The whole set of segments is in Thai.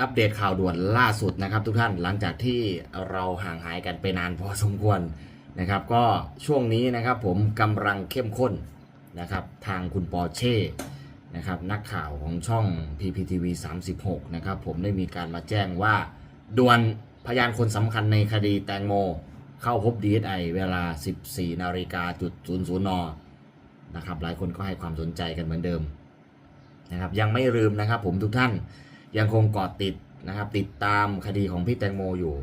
อัปเดตข่าวด่วนล่าสุดนะครับ ทุกท่านหลังจากที่เราห่างหายกันไปนานพอสมควรนะครับ ก็ช่วงนี้นะครับผมกำลังเข้มข้นนะครับ ทางคุณปอเช่นะครับนักข่าวของช่อง PPTV 36 นะครับผมได้มีการมาแจ้งว่าด่วนพยานคนสำคัญในคดีแตงโม เข้าพบ DSI เวลา 14 นาฬิกาจุด00นนะครับหลายคนก็ให้ความสนใจกันเหมือนเดิมนะครับยังไม่ลืมนะครับผมทุกท่าน ยังคงเกาะติดนะครับ ติดตามคดีของพี่แตงโมอยู่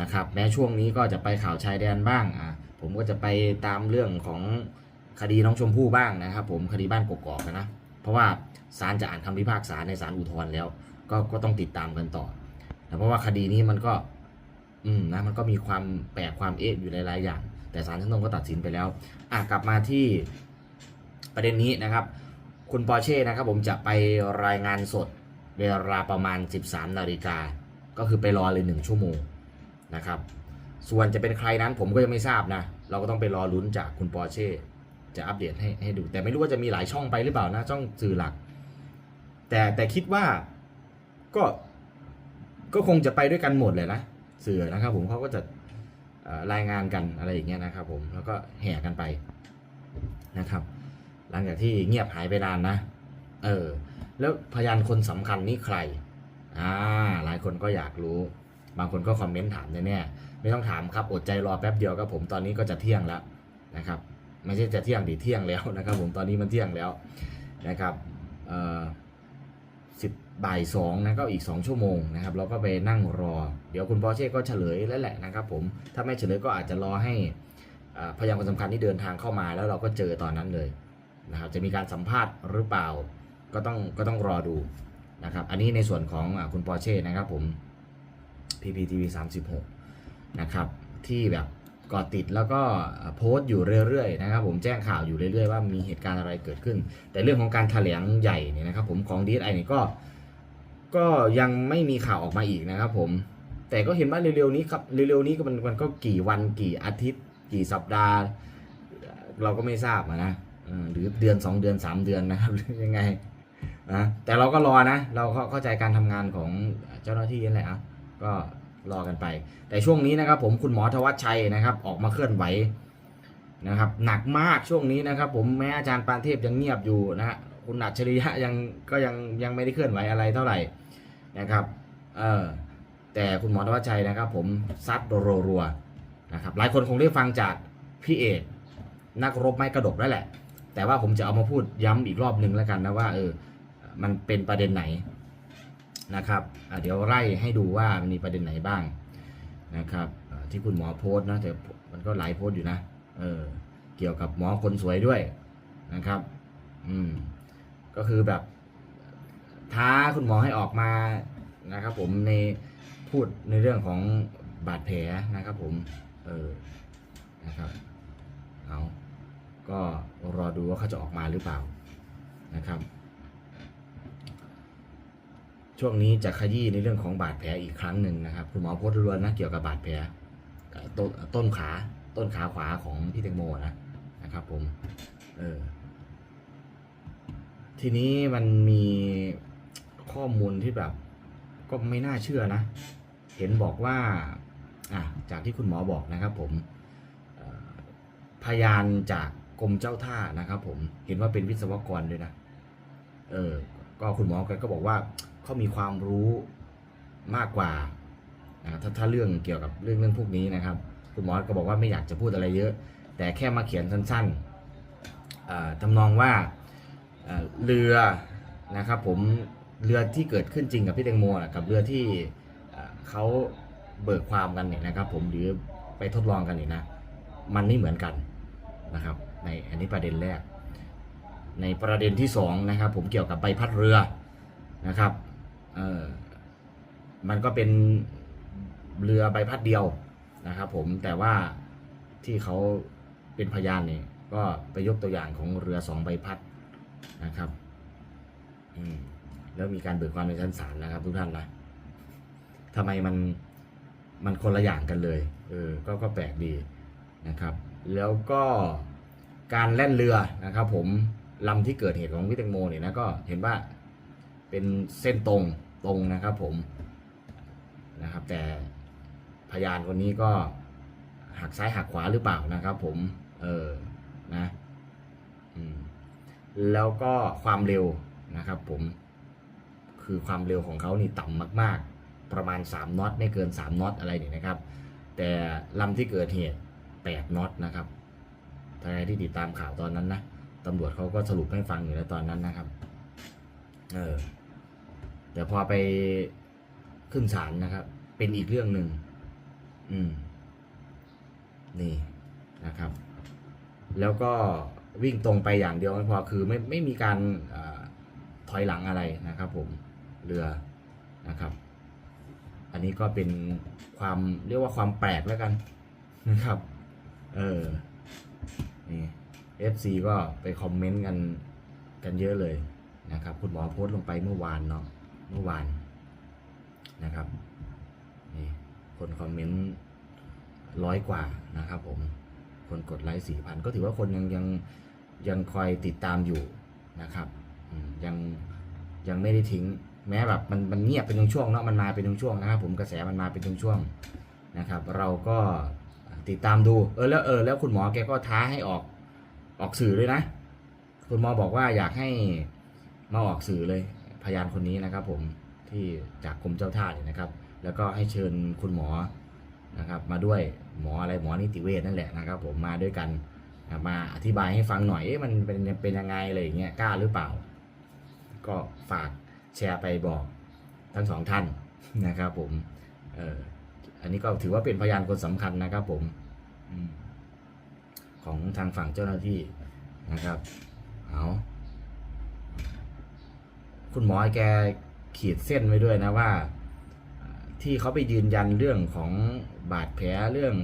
นะครับ แม้ช่วงนี้ก็จะไปข่าวชายแดนบ้างอะผมก็จะไปตามเรื่องของคดีน้องชมพู่บ้างนะครับ ผมคดีบ้านกกอกนะ เพราะว่าศาลจะอ่านคำพิพากษาในศาลอุทธรณ์แล้ว ก็ก็ต้องติดตามกันต่อนะเพราะว่าคดีนี้มันก็ อืมนะมันก็มีความแปลกความเอ๊ะอยู่หลายๆอย่าง แต่ศาลชั้นต้นก็ตัดสินไปแล้วอะกลับมาที่ประเด็นนี้นะครับ คุณปอร์เช่นะครับ ผมจะไปรายงานสด เวลาประมาณ 13 นาฬิกา ก็คือไปรอเลย 1 ชั่วโมงนะครับ ส่วนจะเป็นใครนั้นผมก็ยังไม่ทราบนะ เราก็ต้องไปรอลุ้นจากคุณปอร์เช่ จะอัปเดตให้ให้ดู แต่ไม่รู้ว่าจะมีหลายช่องไปหรือเปล่านะ ช่องสื่อหลัก แต่แต่คิดว่าก็ก็คงจะไปด้วยกันหมดเลยนะสื่อนะครับผมเขาก็จะรายงานกันอะไรอย่างเงี้ยนะครับผมแล้วก็แห่กันไปนะครับ หลังจากที่เงียบหายไปนานนะ เออ แล้วพยานคนสำคัญนี่ใครอ่าหลายคนก็อยากรู้ บางคนก็คอมเมนต์ถามแน่ๆไม่ต้องถามครับอดใจรอแป๊บเดียวครับผมตอนนี้ก็จะเที่ยงแล้วนะครับ ไม่ใช่จะเที่ยงดีเที่ยงแล้วนะครับ ผมตอนนี้มันเที่ยงแล้วนะครับเอ่อสิบบ่ายสองนะก็อีก 2 ชั่วโมงนะครับเราก็ไปนั่งรอ เดี๋ยวคุณปอเช่ก็เฉลยแล้วแหละนะครับผมถ้าไม่เฉลยก็อาจจะรอให้พยานคนสำคัญที่เดินทางเข้ามาแล้วเราก็เจอตอนนั้นเลยนะครับจะมีการสัมภาษณ์หรือเปล่า ก็ต้องก็ต้องรอดูนะครับ อันนี้ในส่วนของอคุณปอเช่นะครับผม PPTV 36 นะครับ ที่แบบก่อติดแล้วก็โพสต์อยู่เรื่อยๆนะครับผมแจ้งข่าวอยู่เรื่อยๆว่ามีเหตุการณ์อะไรเกิดขึ้น แต่เรื่องของการแถลงใหญ่เนี่ยนะครับผมของ DSI เนี่ยก็ก็ยังไม่มีข่าวออกมาอีกนะครับผมแต่ก็เห็นว่าเร็วๆนี้ครับเร็วๆนี้ก็มันมันก็กี่วันกี่อาทิตย์ กี่สัปดาห์ เราก็ไม่ทราบนะหรือเดือน 2 เดือน 3 เดือนนะครับยังไง นะแต่เราก็รอนะ เราเข้าเข้าใจการทำงานของเจ้าหน้าที่นั่นแหละอะก็รอกันไป แต่ช่วงนี้นะครับ ผมคุณหมอธวัชชัยนะครับ ออกมาเคลื่อนไหวนะครับ หนักมากช่วงนี้นะครับ ผมแม้อาจารย์ปานเทพยังเงียบอยู่นะฮะคุณอัจฉริยะยังก็ยังยังไม่ได้เคลื่อนไหวอะไรเท่าไหร่นะครับเออแต่คุณหมอธวัชชัยนะครับ ผมซัดรัวๆนะครับหลายคนคงได้ฟังจากพี่เอกนักรบไม้กระดกนั่นแหละ แต่ว่าผมจะเอามาพูดย้ำอีกรอบหนึ่งแล้วกันนะว่าเออ มันเป็นประเด็นไหนนะครับเดี๋ยวไล่ให้ดูว่ามันมีประเด็นไหนบ้างนะครับที่คุณหมอโพสต์นะแต่มันก็หลายโพสต์อยู่นะเออเกี่ยวกับหมอคนสวยด้วยนะครับ อืมก็คือแบบท้าคุณหมอให้ออกมานะครับ ผมในพูดในเรื่องของบาดแผลนะครับ ผม เออนะครับเอาก็รอดูว่าเขาจะออกมาหรือเปล่านะครับ ช่วงนี้จะขยี้ในเรื่องของบาดแผลอีกครั้งหนึ่งนะครับ คุณหมอพสต์รวนนะเกี่ยวกับบาดแผลต้นต้นขาต้นขาขวาของพี่แตงโมนะนะครับผมเออทีนี้มันมีข้อมูลที่แบบ ก็ไม่น่าเชื่อนะ เห็นบอกว่าอะจากที่คุณหมอบอกนะครับผมพยานจากกรมเจ้าท่านะครับ ผมเห็นว่าเป็นวิศวกรด้วยนะเออก็คุณหมอก็บอกว่า เขามีความรู้มากกว่าถ้าถ้าเรื่องเกี่ยวกับเรื่องเรื่องพวกนี้นะครับ คุณหมอก็บอกว่าไม่อยากจะพูดอะไรเยอะ แต่แค่มาเขียนสั้นๆทำนองว่าเรือนะครับผมเรือที่เกิดขึ้นจริงกับพี่แตงโมน่ะกับเรือที่เอ่อเขาเบิกความกันเนี่ยนะครับ ผมหรือไปทดลองกันเนี่ยนะ มันไม่เหมือนกันนะครับ ในอันนี้ประเด็นแรก ในประเด็นที่สองนะครับ ผมเกี่ยวกับใบพัดเรือนะครับ เออมันก็เป็นเรือใบพัดเดียวนะครับ ผมแต่ว่าที่เขาเป็นพยานเนี่ยก็ไปยกตัวอย่างของเรือสองใบพัดนะครับอืมแล้วมีการเบิกความในชั้นศาลนะครับ ทุกท่านนะทำไมมันมันคนละอย่างกันเลย เออ ก็ก็แปลกดีนะครับ แล้วก็การแล่นเรือนะครับ ผมลำที่เกิดเหตุของพี่แตงโมเนี่ยนะก็เห็นว่า เป็นเส้นตรงตรงนะครับผมนะครับ แต่พยานคนนี้ก็หักซ้ายหักขวาหรือเปล่านะครับ ผม เออนะอแล้วก็ความเร็วนะครับ ผม คือความเร็วของเขานี่ต่ำมาก ๆ ประมาณ 3น็อตไม่เกิน 3น็อตอะไรนี่นะครับ แต่ลำที่เกิดเหตุ8น็อตนะครับถ้าใครที่ติดตามข่าวตอนนั้นนะตำรวจเขาก็สรุปให้ฟังอยู่แล้วตอนนั้นนะครับ เออ แต่พอไปขึ้นศาลนะครับ เป็นอีกเรื่องหนึ่งอืม นี่นะครับ แล้วก็วิ่งตรงไปอย่างเดียวไม่พอคือไม่ไม่มีการอถอยหลังอะไรนะครับ ผมเรือนะครับ อันนี้ก็เป็นความเรียกว่าความแปลกแล้วกันนะครับ เออนี่ FC ก็ไปคอมเมนต์กันกันเยอะเลยนะครับ คุณหมอโพสต์ลงไปเมื่อวานเนาะ เมื่อวานนะครับนี่คนคอมเมนต์ร้อยกว่านะครับผมคนกดไลค์สี่พันก็ถือว่าคนยังยังยังคอยติดตามอยู่นะครับยังยังไม่ได้ทิ้ง แม้แบบมันมันเงียบเป็นช่วงๆเนาะมันมาเป็นช่วงๆนะครับ ผมกระแสมันมาเป็นช่วงนะครับ เราก็ติดตามดูเออแล้วเออแล้วคุณหมอแกก็ท้าให้ออกออกสื่อเลยนะ คุณหมอบอกว่าอยากให้มาออกสื่อเลย พยานคนนี้นะครับ ผมที่จากกรมเจ้าท่าเนี่ยนะครับ แล้วก็ให้เชิญคุณหมอนะครับ มาด้วยหมออะไรหมอนิติเวชนั่นแหละนะครับ ผมมาด้วยกันมาอธิบายให้ฟังหน่อยเอ๊ะมันเป็นเป็นยังไงอะไรอย่างเงี้ยกล้าหรือเปล่า ก็ฝากแชร์ไปบอกทั้งสองท่านนะครับ ผมเอออันนี้ก็ถือว่าเป็นพยานคนสำคัญนะครับ ผมของทางฝั่งเจ้าหน้าที่นะครับเอา คุณหมอแกขีดเส้นไว้ด้วยนะว่า ที่เขาไปยืนยันเรื่องของบาดแผลเรื่อง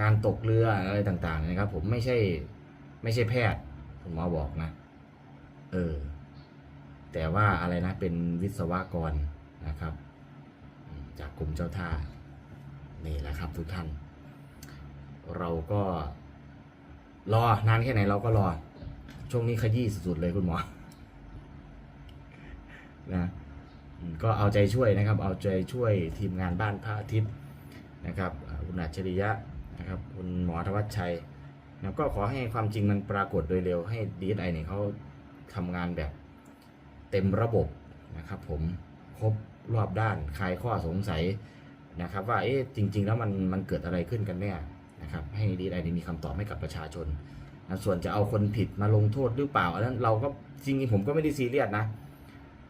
การตกเรืออะไรต่าง ๆ นะครับ ผมไม่ใช่ไม่ใช่แพทย์ คุณหมอบอกนะ เออ แต่ว่าอะไรนะเป็นวิศวกรนะครับ จากกรมเจ้าท่า นี่แหละครับทุกท่าน เราก็รอนานแค่ไหนเราก็รอ ช่วงนี้ขยี้สุดๆเลยคุณหมอ นะก็เอาใจช่วยนะครับ เอาใจช่วยทีมงานบ้านพระอาทิตย์นะครับคุณอัจฉริยะนะครับคุณหมอธวัชชัยนะก็ขอให้ความจริงมันปรากฏโดยเร็วให้ดีไอเนี่ยเขาทำงานแบบเต็มระบบนะครับ ผมครบรอบด้านคลายข้อสงสัยนะครับ ว่าเอ๊ะจริง ๆ แล้วมันมันเกิดอะไรขึ้นกันแน่นะครับให้ดีไอเนี่ยมีคำตอบให้กับประชาชนนะส่วนจะเอาคนผิดมาลงโทษหรือเปล่าอันนั้นเราก็จริงๆผมก็ไม่ได้ซีเรียสนะ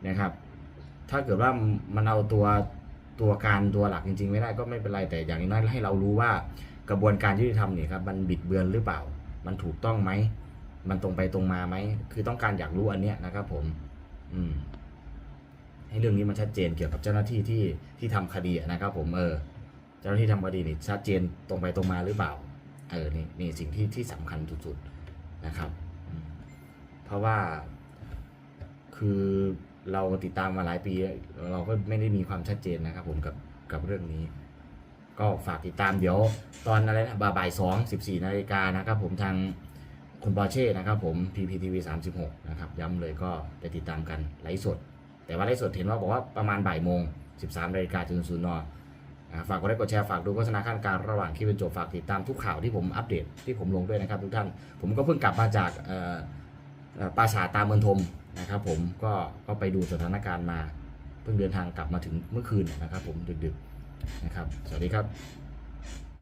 นะครับ ถ้าเกิดว่ามันเอาตัวตัวการตัวหลักจริง ๆ ไม่ได้ก็ไม่เป็นไรแต่อย่างน้อยให้เรารู้ว่ากระบวนการยุติธรรมเนี่ยครับมันบิดเบือนหรือเปล่า มันถูกต้องไหมมันตรงไปตรงมาไหมคือต้องการอยากรู้อันเนี้ยนะครับ ผม อืม ให้เรื่องนี้มันชัดเจนเกี่ยวกับเจ้าหน้าที่ที่ที่ทำคดีนะครับ ผมเออ เจ้าหน้าที่ทำคดีนี่ชัดเจนตรงไปตรงมาหรือเปล่า เออนี่นี่สิ่งที่ที่สำคัญสุดๆนะครับ เพราะว่าคือ เราติดตามมาหลายปี เราก็ไม่ได้มีความชัดเจนนะครับ ผมกับกับเรื่องนี้ ก็ฝากติดตามเดี๋ยว ตอนอะไรนะบ่ายสองสิบสี่นาฬิกานะครับ ผมทางคุณปอร์เช่นะครับ ผม PPTV 36 นะครับ ย้ำเลยก็ไปติดตามกันไลฟ์สด แต่ว่าไลฟ์สดเห็นว่าบอกว่าประมาณบ่ายโมง 13นาฬิกาถึงศูนย์นอ่าฝากกดไลค์กดแชร์ฝากดูโฆษณาขั้นกลารระหว่างคลิปเป็นจบฝากติดตามทุกข่าวที่ผมอัปเดตที่ผมลงด้วยนะครับทุกท่าน ผมก็เพิ่งกลับมาจากปราสาทตาเมืองทม นะครับผมก็ก็ไปดูสถานการณ์มา เพิ่งเดินทางกลับมาถึงเมื่อคืนนะครับผมดึกๆนะครับ สวัสดีครับ